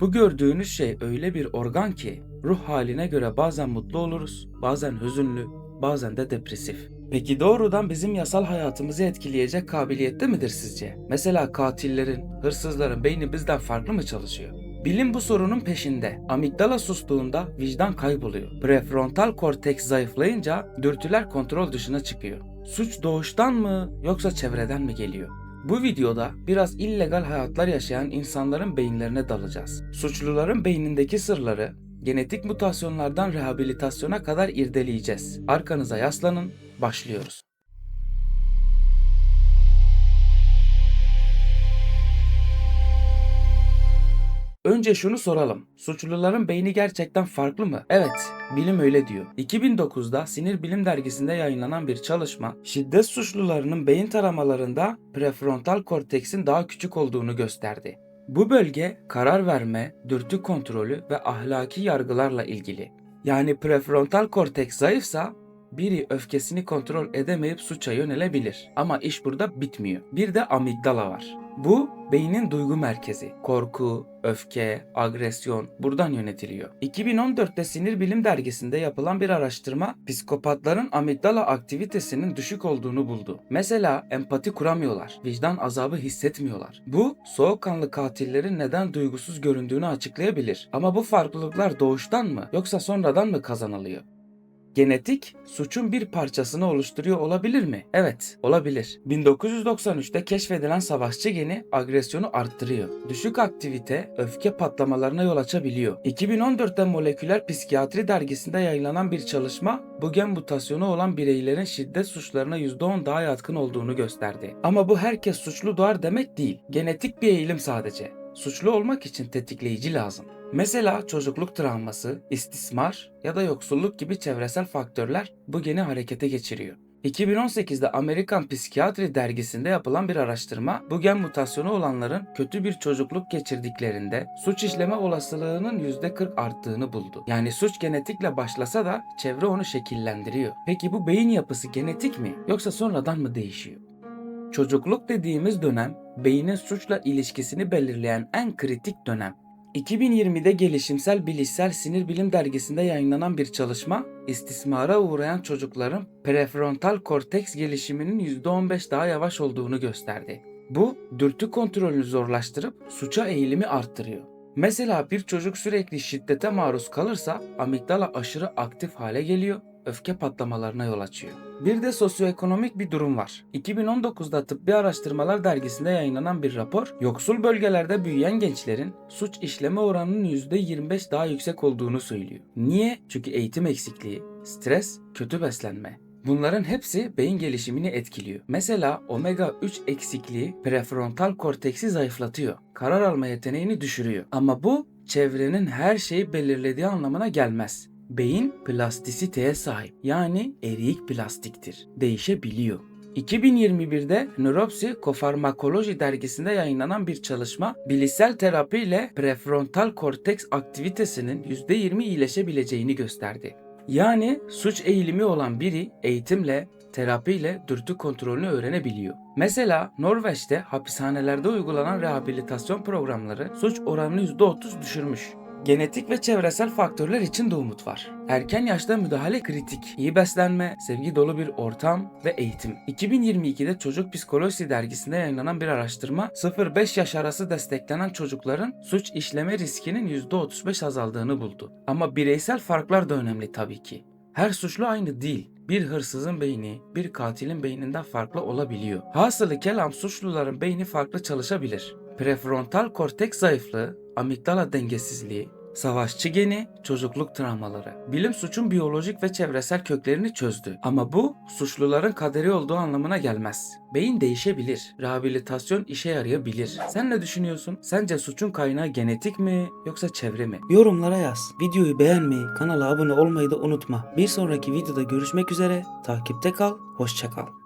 Bu gördüğünüz şey öyle bir organ ki ruh haline göre bazen mutlu oluruz, bazen hüzünlü, bazen de depresif. Peki doğrudan bizim yasal hayatımızı etkileyecek kabiliyette midir sizce? Mesela katillerin, hırsızların beyni bizden farklı mı çalışıyor? Bilim bu sorunun peşinde. Amigdala sustuğunda vicdan kayboluyor. Prefrontal korteks zayıflayınca dürtüler kontrol dışına çıkıyor. Suç doğuştan mı yoksa çevreden mi geliyor? Bu videoda biraz illegal hayatlar yaşayan insanların beyinlerine dalacağız. Suçluların beynindeki sırları genetik mutasyonlardan rehabilitasyona kadar irdeleyeceğiz. Arkanıza yaslanın, başlıyoruz. Önce şunu soralım. Suçluların beyni gerçekten farklı mı? Evet, bilim öyle diyor. 2009'da Sinir Bilim Dergisi'nde yayınlanan bir çalışma, şiddet suçlularının beyin taramalarında prefrontal korteksin daha küçük olduğunu gösterdi. Bu bölge karar verme, dürtü kontrolü ve ahlaki yargılarla ilgili. Yani prefrontal korteks zayıfsa biri öfkesini kontrol edemeyip suça yönelebilir. Ama iş burada bitmiyor. Bir de amigdala var. Bu beynin duygu merkezi. Korku, öfke, agresyon buradan yönetiliyor. 2014'te Sinir Bilim Dergisi'nde yapılan bir araştırma psikopatların amigdala aktivitesinin düşük olduğunu buldu. Mesela empati kuramıyorlar, vicdan azabı hissetmiyorlar. Bu soğukkanlı katillerin neden duygusuz göründüğünü açıklayabilir. Ama bu farklılıklar doğuştan mı yoksa sonradan mı kazanılıyor? Genetik suçun bir parçasını oluşturuyor olabilir mi? Evet, olabilir. 1993'te keşfedilen savaşçı geni agresyonu arttırıyor. Düşük aktivite öfke patlamalarına yol açabiliyor. 2014'te Moleküler Psikiyatri dergisinde yayınlanan bir çalışma bu gen mutasyonu olan bireylerin şiddet suçlarına %10 daha yatkın olduğunu gösterdi. Ama bu herkes suçlu doğar demek değil. Genetik bir eğilim sadece. Suçlu olmak için tetikleyici lazım. Mesela çocukluk travması, istismar ya da yoksulluk gibi çevresel faktörler bu geni harekete geçiriyor. 2018'de Amerikan Psikiyatri dergisinde yapılan bir araştırma bu gen mutasyonu olanların kötü bir çocukluk geçirdiklerinde suç işleme olasılığının %40 arttığını buldu. Yani suç genetikle başlasa da çevre onu şekillendiriyor. Peki bu beyin yapısı genetik mi yoksa sonradan mı değişiyor? Çocukluk dediğimiz dönem beynin suçla ilişkisini belirleyen en kritik dönem. 2020'de Gelişimsel Bilişsel Sinir Bilim Dergisi'nde yayınlanan bir çalışma, istismara uğrayan çocukların prefrontal korteks gelişiminin %15 daha yavaş olduğunu gösterdi. Bu, dürtü kontrolünü zorlaştırıp suça eğilimi arttırıyor. Mesela bir çocuk sürekli şiddete maruz kalırsa amigdala aşırı aktif hale geliyor, öfke patlamalarına yol açıyor. Bir de sosyoekonomik bir durum var. 2019'da Tıbbi Araştırmalar dergisinde yayınlanan bir rapor, yoksul bölgelerde büyüyen gençlerin suç işleme oranının %25 daha yüksek olduğunu söylüyor. Niye? Çünkü eğitim eksikliği, stres, kötü beslenme. Bunların hepsi beyin gelişimini etkiliyor. Mesela omega 3 eksikliği prefrontal korteksi zayıflatıyor. Karar alma yeteneğini düşürüyor. Ama bu çevrenin her şeyi belirlediği anlamına gelmez. Beyin plastisiteye sahip. Yani eriyik plastiktir. Değişebiliyor. 2021'de Nöropsi Kofarmakoloji dergisinde yayınlanan bir çalışma, bilişsel terapi ile prefrontal korteks aktivitesinin %20 iyileşebileceğini gösterdi. Yani suç eğilimi olan biri eğitimle, terapiyle dürtü kontrolünü öğrenebiliyor. Mesela Norveç'te hapishanelerde uygulanan rehabilitasyon programları suç oranını %30 düşürmüş. Genetik ve çevresel faktörler için de umut var. Erken yaşta müdahale kritik. İyi beslenme, sevgi dolu bir ortam ve eğitim. 2022'de Çocuk Psikolojisi dergisinde yayınlanan bir araştırma 0-5 yaş arası desteklenen çocukların suç işleme riskinin %35 azaldığını buldu. Ama bireysel farklar da önemli tabii ki. Her suçlu aynı değil. Bir hırsızın beyni bir katilin beyninden farklı olabiliyor. Hasılı kelam suçluların beyni farklı çalışabilir. Prefrontal korteks zayıflığı, amigdala dengesizliği, savaşçı geni, çocukluk travmaları. Bilim suçun biyolojik ve çevresel köklerini çözdü. Ama bu suçluların kaderi olduğu anlamına gelmez. Beyin değişebilir. Rehabilitasyon işe yarayabilir. Sen ne düşünüyorsun? Sence suçun kaynağı genetik mi yoksa çevre mi? Yorumlara yaz. Videoyu beğenmeyi, kanala abone olmayı da unutma. Bir sonraki videoda görüşmek üzere. Takipte kal, hoşça kal.